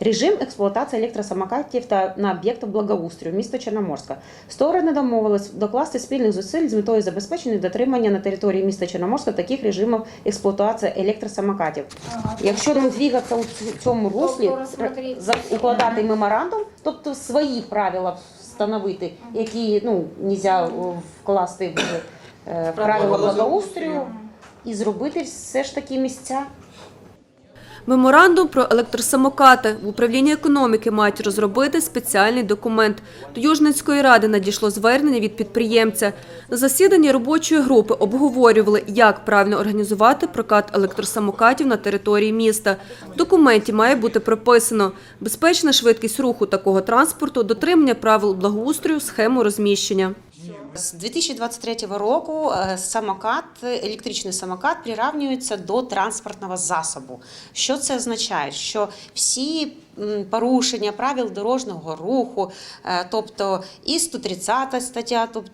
режим експлуатації електросамокатів та на об'єктах благоустрою міста Чорноморська. Сторони домовились докласти спільних зусиль з метою забезпечення дотримання на території міста Чорноморська таких режимів експлуатації електросамокатів. Якщо не двигатися у цьому руслі, Тобто за- укладати меморандум, тобто свої правила встановити, які ну нельзя вкласти в е, правила благоустрою, і зробити все ж таки місця. Меморандум про електросамокати в управлінні економіки мають розробити спеціальний документ. До Южницької ради надійшло звернення від підприємця. На засіданні робочої групи обговорювали, як правильно організувати прокат електросамокатів на території міста. В документі має бути прописано безпечна швидкість руху такого транспорту, дотримання правил благоустрою, схему розміщення. З 2023 року е, самокат, електричний самокат приравнюється до транспортного засобу. Що це означає? Що всі порушення правил дорожнього руху, е, тобто і 130 стаття, тобто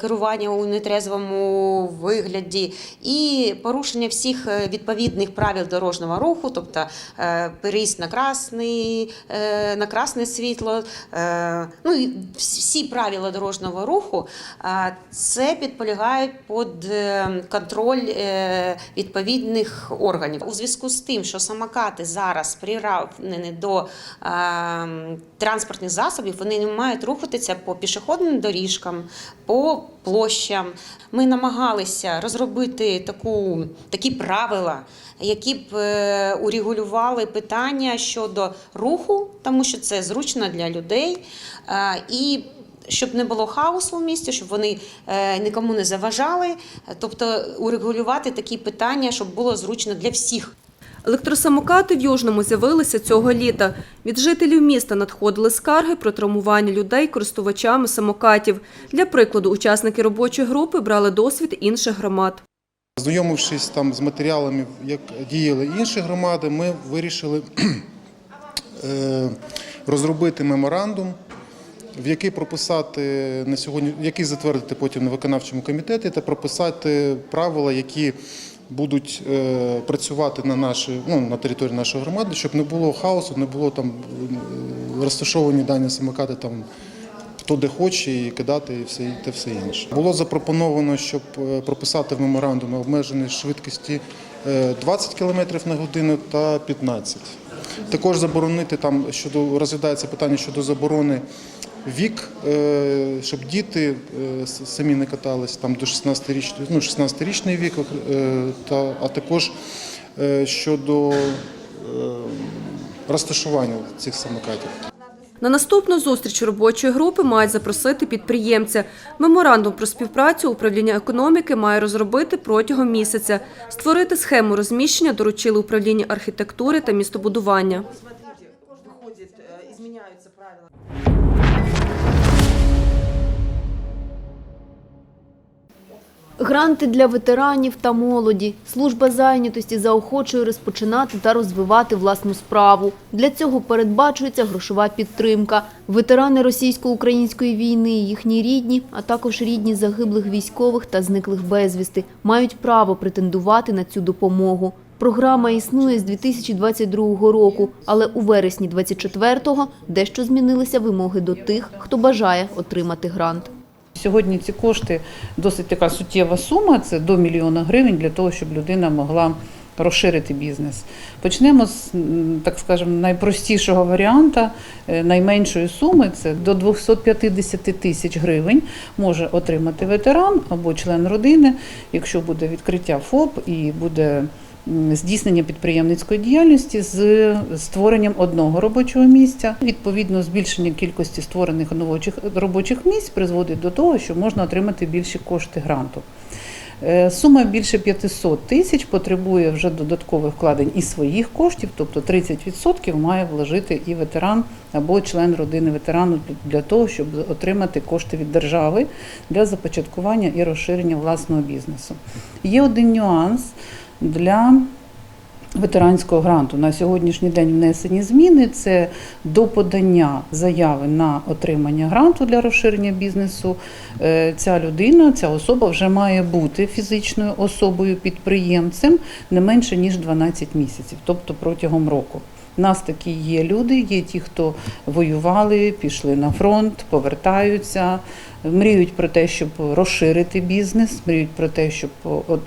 керування у нетрезвому вигляді, і порушення всіх е, відповідних правил дорожнього руху, тобто переїзд на красний, на красне світло, ну і всі правила дорожнього руху, це підполягають під контроль відповідних органів. У зв'язку з тим, що самокати зараз приравнені до е, транспортних засобів, вони не мають рухатися по пішохідним доріжкам, по площам. Ми намагалися розробити таку, такі правила, які б е, урегулювали питання щодо руху, тому що це зручно для людей. е, і щоб не було хаосу в місті, щоб вони е, нікому не заважали, тобто урегулювати такі питання, щоб було зручно для всіх. Електросамокати в Южному з'явилися цього літа. Від жителів міста надходили скарги про травмування людей користувачами самокатів. Для прикладу, учасники робочої групи брали досвід інших громад. Знайомившись там з матеріалами, як діяли інші громади, ми вирішили е, розробити меморандум, в який прописати на сьогодні, який затвердити потім на виконавчому комітеті та прописати правила, які будуть е, працювати на наші, ну, на території нашої громади, щоб не було хаосу, не було там е, розташовані дані самокати там хто де хоче і кидати і все, і те все інше. Було запропоновано, щоб е, прописати в меморандумі обмежені швидкості е, 20 км на годину та 15. Також заборонити там щодо розглядається питання щодо заборони вік, е, щоб діти е, самі не катались там до 16 річного, ну 16-річний вік, е, та а також щодо розташування цих самокатів. На наступну зустріч робочої групи мають запросити підприємця. Меморандум про співпрацю управління економіки має розробити протягом місяця. Створити схему розміщення доручили управління архітектури та містобудування. Гранти для ветеранів та молоді. Служба зайнятості заохочує розпочинати та розвивати власну справу. Для цього передбачується грошова підтримка. Ветерани російсько-української війни, їхні рідні, а також рідні загиблих військових та зниклих безвісти мають право претендувати на цю допомогу. Програма існує з 2022 року, але у вересні 2024-го дещо змінилися вимоги до тих, хто бажає отримати грант. Сьогодні ці кошти досить така суттєва сума, це до мільйона гривень для того, щоб людина могла розширити бізнес. Почнемо з, так скажемо, найпростішого варіанта, е, найменшої суми це до 250 тисяч гривень може отримати ветеран або член родини, якщо буде відкриття ФОП і буде здійснення підприємницької діяльності з створенням одного робочого місця. Відповідно, збільшення кількості створених новочих робочих місць призводить до того, що можна отримати більші кошти гранту. Е, Сума більше 500 тисяч потребує вже додаткових вкладень і своїх коштів, тобто 30% має вложити і ветеран або член родини ветерану для того, щоб отримати кошти від держави для започаткування і розширення власного бізнесу. Є один нюанс для ветеранського гранту. На сьогоднішній день внесені зміни. Це до подання заяви на отримання гранту для розширення бізнесу. Е, Ця людина, ця особа вже має бути фізичною особою підприємцем не менше ніж 12 місяців, тобто протягом року. Нас такі є люди, є ті, хто воювали, пішли на фронт, повертаються, мріють про те, щоб розширити бізнес, мріють про те, щоб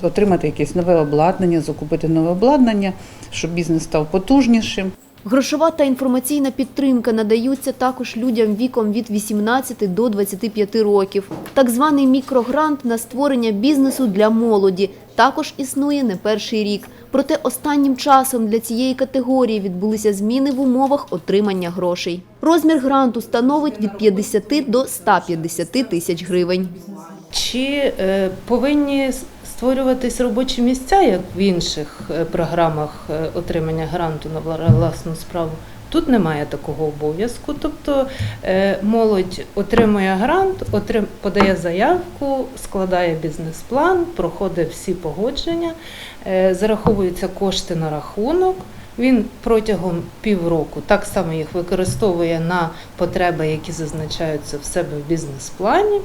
отримати якесь нове обладнання, закупити нове обладнання, щоб бізнес став потужнішим. Грошова та інформаційна підтримка надаються також людям віком від 18 до 25 років. Так званий мікрогрант на створення бізнесу для молоді також існує не перший рік. Проте останнім часом для цієї категорії відбулися зміни в умовах отримання грошей. Розмір гранту становить від 50 до 150 тисяч гривень. Чи е, повинні створюватись робочі місця, як в інших е, програмах е, отримання гранту на власну справу? Тут немає такого обов'язку. Тобто е, молодь отримує грант, отрим, подає заявку, складає бізнес-план, проходить всі погодження, зараховуються кошти на рахунок. Він протягом півроку так само їх використовує на потреби, які зазначаються в себе в бізнес-плані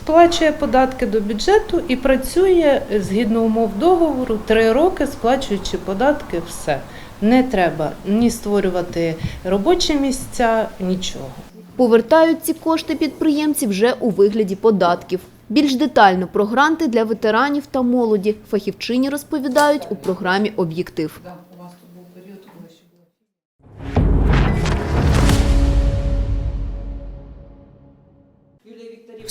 сплачує податки до бюджету і працює згідно умов договору три роки, сплачуючи податки, все. Не треба ні створювати робочі місця, нічого. Повертають ці кошти підприємці вже у вигляді податків. Більш детально про гранти для ветеранів та молоді фахівчині розповідають у програмі «Об'єктив».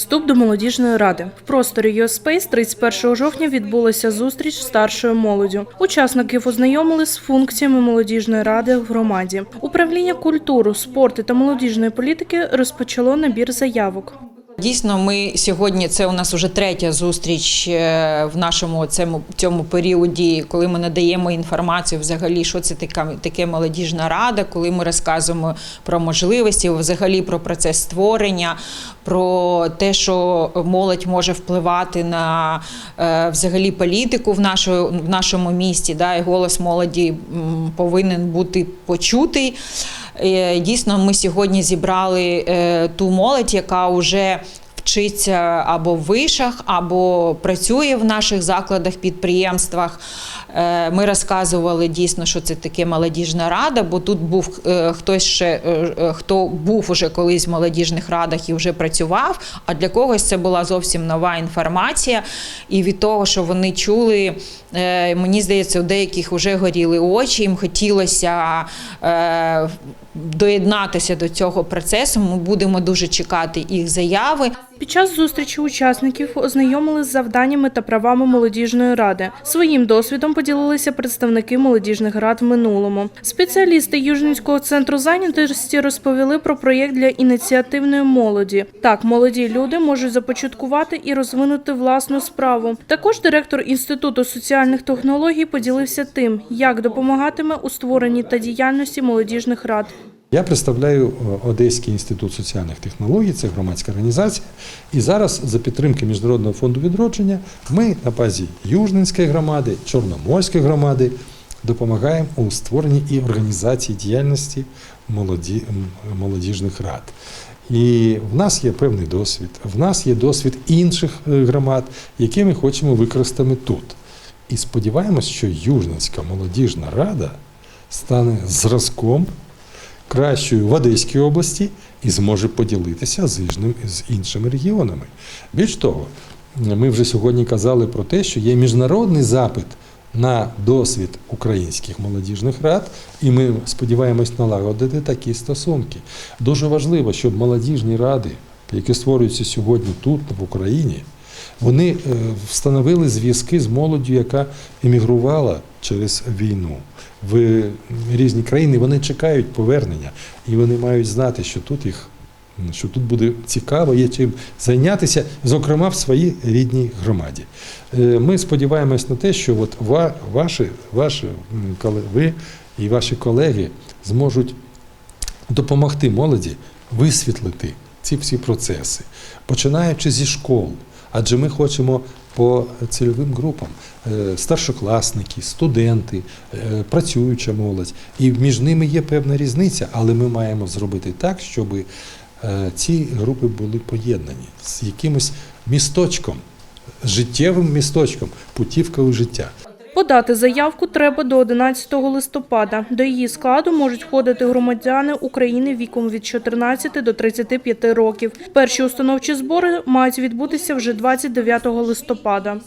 Вступ до молодіжної ради в просторі «Йоспейс» 31 жовтня відбулася зустріч старшою молоддю. Учасників ознайомили з функціями молодіжної ради в громаді. Управління культури, спорту та молодіжної політики розпочало набір заявок. Дійсно, ми сьогодні це у нас уже третя зустріч е, в нашому цьому, цьому періоді, коли ми надаємо інформацію взагалі, що це така таке молодіжна рада, коли ми розказуємо про можливості, взагалі про процес створення, про те, що молодь може впливати на е, взагалі політику в нашому, в нашому місті. Да, і голос молоді повинен бути почутий. Е, Дійсно, ми сьогодні зібрали е, ту молодь, яка вже вчиться або в вишах, або працює в наших закладах, підприємствах. Е, Ми розказували дійсно, що це таке молодіжна рада, бо тут був е, хтось ще, е, хто був уже колись в молодіжних радах і вже працював. А для когось це була зовсім нова інформація. І від того, що вони чули, мені здається, у деяких вже горіли очі, їм хотілося доєднатися до цього процесу. Ми будемо дуже чекати їх заяви. Під час зустрічі учасників ознайомили з завданнями та правами молодіжної ради. Своїм досвідом поділилися представники молодіжних рад в минулому. Спеціалісти Южницького центру зайнятості розповіли про проєкт для ініціативної молоді. Так, молоді люди можуть започаткувати і розвинути власну справу. Також директор інституту соціальних технологій поділився тим, як допомагатиме у створенні та діяльності молодіжних рад. Я представляю е, Одеський інститут соціальних технологій, це громадська організація. І зараз за підтримки Міжнародного фонду відродження ми на базі Южненської громади, Чорноморської громади допомагаємо у створенні і організації діяльності молоді, молодіжних рад. І в нас є певний досвід, в нас є досвід інших е, громад, які ми хочемо використати тут. І сподіваємось, що Южненська молодіжна рада стане зразком кращою в Одеській області і зможе поділитися з, іншими регіонами. Більш того, ми вже сьогодні казали про те, що є міжнародний запит на досвід українських молодіжних рад, і ми сподіваємось налагодити такі стосунки. Дуже важливо, щоб молодіжні ради, які створюються сьогодні тут, в Україні, вони е, встановили зв'язки з молоддю, яка емігрувала через війну в різні країни. Вони чекають повернення, і вони мають знати, що тут їх. Що тут буде цікаво, є чим зайнятися, зокрема в своїй рідній громаді. Е, Ми сподіваємось на те, що от ваші, ваші ви і ваші колеги зможуть допомогти молоді висвітлити ці всі процеси, починаючи зі школ. Адже ми хочемо по цільовим групам е, старшокласники, студенти, е, працююча молодь. І між ними є певна різниця, але ми маємо зробити так, щоб е, ці групи були поєднані з якимось місточком, життєвим місточком, путівкою життя. Подати заявку треба до 11 листопада. До її складу можуть входити громадяни України віком від 14 до 35 років. Перші установчі збори мають відбутися вже 29 листопада.